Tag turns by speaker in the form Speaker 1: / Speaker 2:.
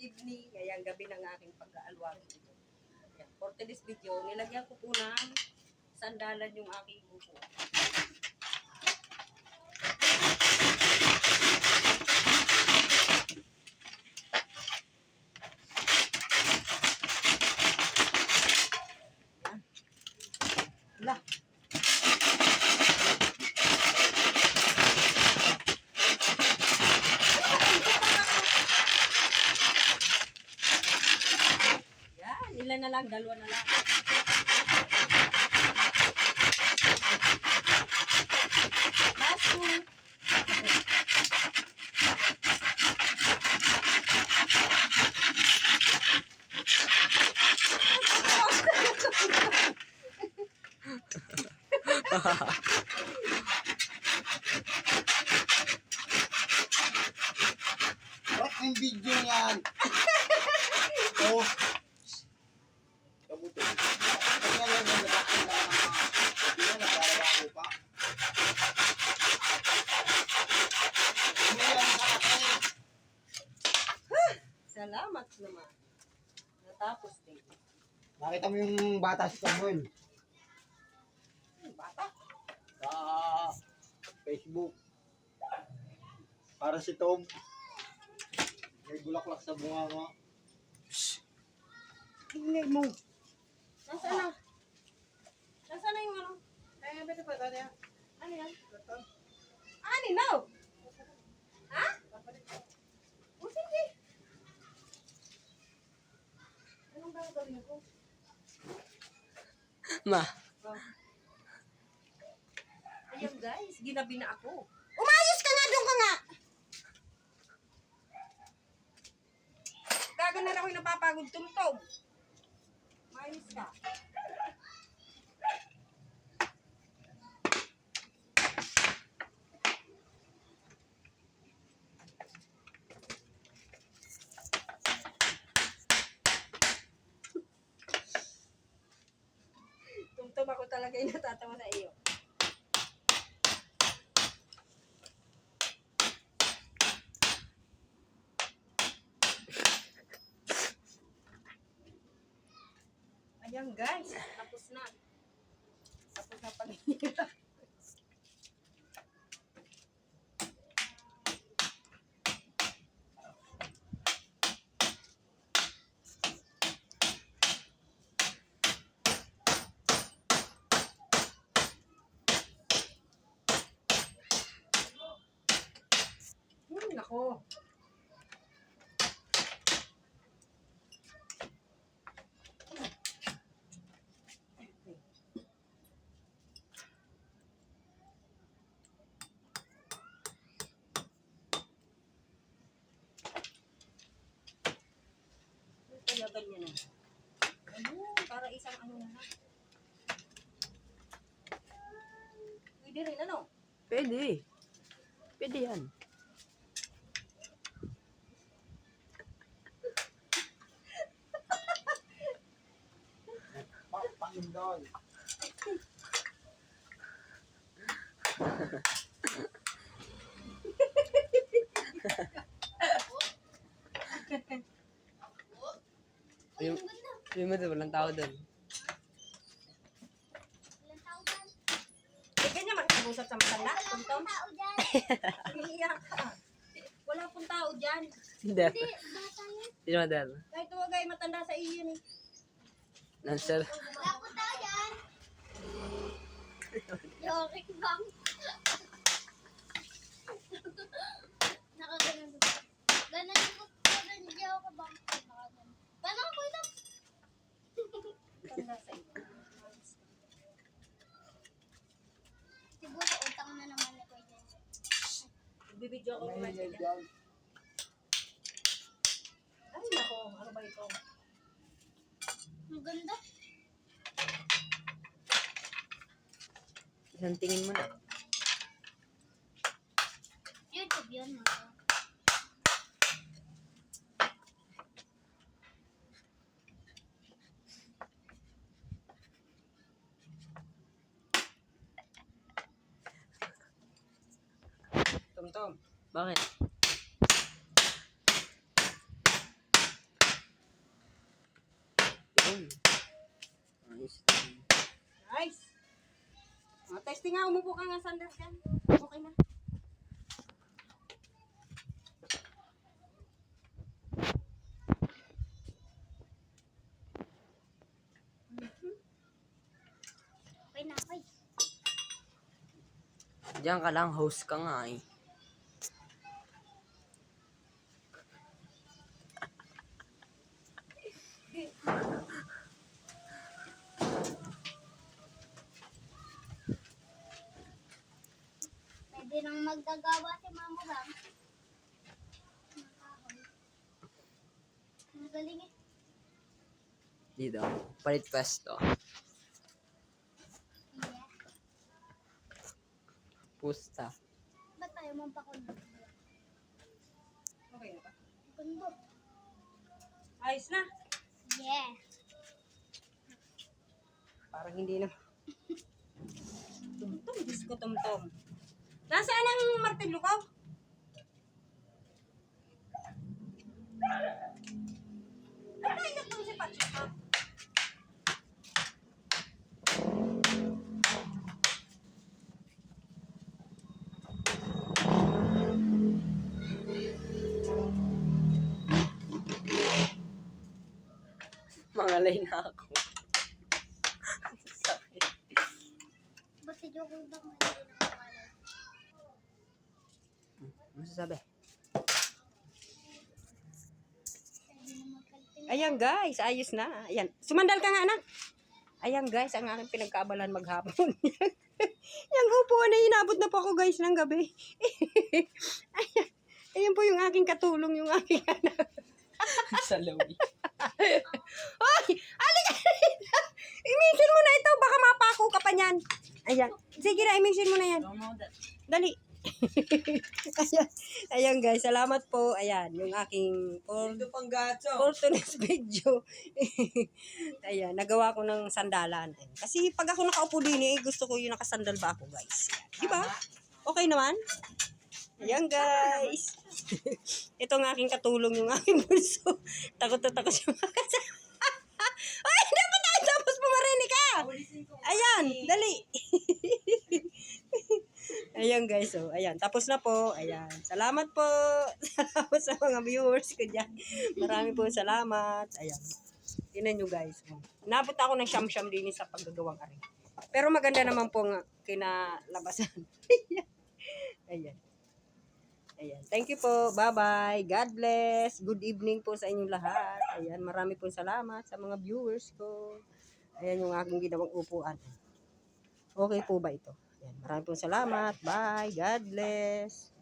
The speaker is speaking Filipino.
Speaker 1: evening, ngayang gabi ng aking pag-aalwag. Ayan, For today's video, nilagyan ko po ng sandalan yung aking buko. Lah. Yan, ilan na lang, dalawa na lang. Last two.
Speaker 2: Ba't yung video niyan? oh. Kabuto. Kanya lang yung nabakit na Hindi na nagkarawa ko pa. Hindi yan sa akin.
Speaker 1: Salamat naman. Natapos din.
Speaker 2: Nakita mo yung bata si Samuel
Speaker 1: Bata.
Speaker 2: sa Facebook. Para si Tom. May bulaklak sa bunga mo. Ingay mo.
Speaker 1: Nasaan na? Nasaan na yung ano?
Speaker 2: Ay, pwede pa tayo.
Speaker 1: Ano yan? Ah, ninaw! Ha? O sige. Anong gagawin ko?
Speaker 3: Ma,
Speaker 1: Ayan guys, ginabi na ako. Umayos ka nga doon ka nga! Gaga na lang ako yung napapagod tumtog. Umayos ka. Tumtum ako talaga yung natatawa sa iyo. Ayan guys, tapos na. Tapos na pag Nako. Kaya ganyan na. Ayun, para isang ano na lang. Pwede rin, ano?
Speaker 3: pwede. Pwede yan. Yung, yung mo doon, walang tao doon.
Speaker 1: Eh, ganyan makikipag-usap sa matanda, tuntom. Umiiyak ka. Wala pong tao dyan.
Speaker 3: Hindi. Hindi naman dahil.
Speaker 1: Kahit huwag ay matanda sa iyo ni.
Speaker 3: Nasa,
Speaker 4: Yorik bang? Nakaganon. Ganon ko. Ganon di ako bang. Nakaganon. Paano ako ito? Siguro utang na naman ako dyan.
Speaker 1: Bibidyo
Speaker 2: Maingay
Speaker 1: dyan.
Speaker 2: dyan.
Speaker 1: Ay, nako. Ano ba ito?
Speaker 4: Ang ganda.
Speaker 3: Isang tingin mo na.
Speaker 4: YouTube yun.
Speaker 1: Tumtom.
Speaker 3: Bakit?
Speaker 1: Nice. Oh, testing nga, umupo ka nga sandal dyan. Okay na.
Speaker 4: Okay na, okay.
Speaker 3: Diyan ka lang, host ka nga eh.
Speaker 4: Pwede nang magdagawa si Mama Bang. Magaling eh.
Speaker 3: Dito. Palit pwesto.
Speaker 4: Yeah.
Speaker 3: Pusta.
Speaker 4: Ba't tayo mampakundo?
Speaker 1: Okay na ba?
Speaker 4: Kundo.
Speaker 1: Ayos na.
Speaker 4: Yeah.
Speaker 1: Parang hindi na. Tumtom, Diyos ko tumtom. Nasaan ang martilyo ko? Ay, naiyak tong si Patrick ko.
Speaker 3: Mangalay na ako. Sakit.
Speaker 4: Ba't si Joko Bang hindi na pangalan?
Speaker 3: Sasabi?
Speaker 4: Pwede na magkalping.
Speaker 1: Ayan guys, ayos na. Ayan. Sumandal ka nga anak. Ayan guys, ang aking pinagkaabalan maghapon. yung upuan na inabot na po ako guys ng gabi. ayan. Ayan po yung aking katulong, yung aking anak.
Speaker 3: Sa Louie.
Speaker 1: Hoy! Alika dito! I-mention mo na ito, baka mapako ka pa niyan. Ayan. Sige na, i-mention mo na yan. Dali. Ayan. ayan guys, salamat po. Ayan, yung aking for, for today's video. ayan, nagawa ko ng sandalan. Ayan. Kasi pag ako nakaupo din eh, gusto ko yung nakasandal ba ako guys. Di ba? Okay naman? Ayan guys. Ito ang aking katulong yung aking bulso. Takot na takot siya makasama. Ay, dapat ako tapos pumarinig ka. Ayan, dali. Ayan guys, so ayan, tapos na po. Ayan, salamat po. Salamat sa mga viewers ko dyan. Marami po salamat. Ayan. Tingnan nyo guys. oh. Nabot ako ng siyam-siyam din sa paggagawang ari. Pero maganda naman po nga kinalabasan. ayan. Ayan. Thank you po. Bye-bye. God bless. Good evening po sa inyong lahat. Ayan. Marami po salamat sa mga viewers ko. Ayan yung aking ginawang upuan. Okay po ba ito? Ayan. Marami po salamat. Bye. God bless.